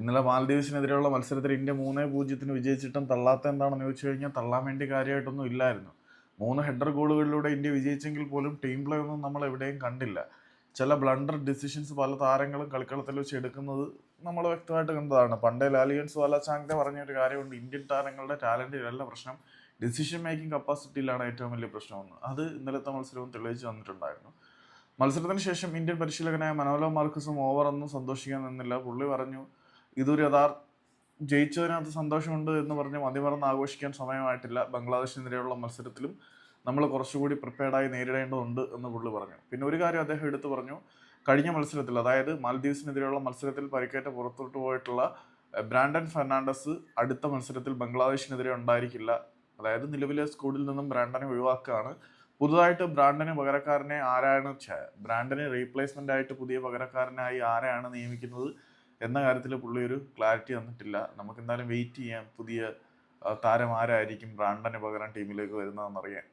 ഇന്നലെ മാലദ്വീപ്സിനെതിരെയുള്ള മത്സരത്തിൽ ഇന്ത്യ മൂന്നേ പൂജ്യത്തിന് വിജയിച്ചിട്ടും തള്ളാത്ത എന്താണെന്ന് ചോദിച്ചു കഴിഞ്ഞാൽ തള്ളാൻ വേണ്ടി കാര്യമായിട്ടൊന്നും ഇല്ലായിരുന്നു. മൂന്ന് ഹെഡർ ഗോളുകളിലൂടെ ഇന്ത്യ വിജയിച്ചെങ്കിൽ പോലും ടീം പ്ലേ ഒന്നും നമ്മൾ എവിടെയും കണ്ടില്ല. ചില ബ്ലണ്ടർ ഡിസിഷൻസ് പല താരങ്ങളും കളിക്കളത്തിൽ വെച്ച് എടുക്കുന്നത് നമ്മൾ വ്യക്തമായിട്ട് കണ്ടതാണ്. പണ്ടേ ലാലിയൻസ് വാല പറഞ്ഞ ഒരു കാര്യമുണ്ട്. ഇന്ത്യൻ താരങ്ങളുടെ ടാലന്റിലല്ല പ്രശ്നം. ഡിസിഷൻ മേക്കിംഗ് കപ്പാസിറ്റിയിലാണ് ഏറ്റവും വലിയ പ്രശ്നമെന്ന് അത് ഇന്നലത്തെ മത്സരവും തെളിയിച്ചു വന്നിട്ടുണ്ടായിരുന്നു മത്സരത്തിന് ശേഷം ഇന്ത്യൻ പരിശീലകനായ മനോലോ മാർക്കസും ഓവറൊന്നും സന്തോഷിക്കാൻ നിന്നില്ല. പുള്ളി പറഞ്ഞു ഇതൊരു യഥാർത്ഥ ജയിച്ചതിനകത്ത് സന്തോഷമുണ്ട് എന്ന് പറഞ്ഞ് മതിമറന്ന് ആഘോഷിക്കാൻ സമയമായിട്ടില്ല. ബംഗ്ലാദേശിനെതിരെയുള്ള മത്സരത്തിലും നമ്മൾ കുറച്ചുകൂടി പ്രിപ്പയർഡായി നേരിടേണ്ടതുണ്ട് എന്ന് പുള്ളി പറഞ്ഞു. പിന്നെ ഒരു കാര്യം അദ്ദേഹം എടുത്തു പറഞ്ഞു. കഴിഞ്ഞ മത്സരത്തിൽ അതായത് മാൽദീവ്സിനെതിരെയുള്ള മത്സരത്തിൽ പരിക്കേറ്റ പുറത്തോട്ട് പോയിട്ടുള്ള ബ്രാൻഡൻ ഫെർണാണ്ടസ് അടുത്ത മത്സരത്തിൽ ബംഗ്ലാദേശിനെതിരെ ഉണ്ടായിരിക്കില്ല. അതായത് നിലവിലെ സ്കൂളിൽ നിന്നും ബ്രാൻഡനെ ഒഴിവാക്കുകയാണ്. പുതുതായിട്ട് ബ്രാൻഡന് പകരക്കാരനെ ആരാണ് ബ്രാൻഡനെ റീപ്ലേസ്മെന്റ് ആയിട്ട് പുതിയ പകരക്കാരനായി ആരെയാണ് നിയമിക്കുന്നത്? എന്ന കാര്യത്തിൽ പുള്ളി ഒരു ക്ലാരിറ്റി തന്നിട്ടില്ല. നമുക്ക് എന്തായാലും വെയിറ്റ് ചെയ്യാം. പുതിയ താരം ആരായിരിക്കും? ബ്രാൻഡന് പകരം ടീമിലേക്ക് വരുന്നതെന്നറിയാൻ.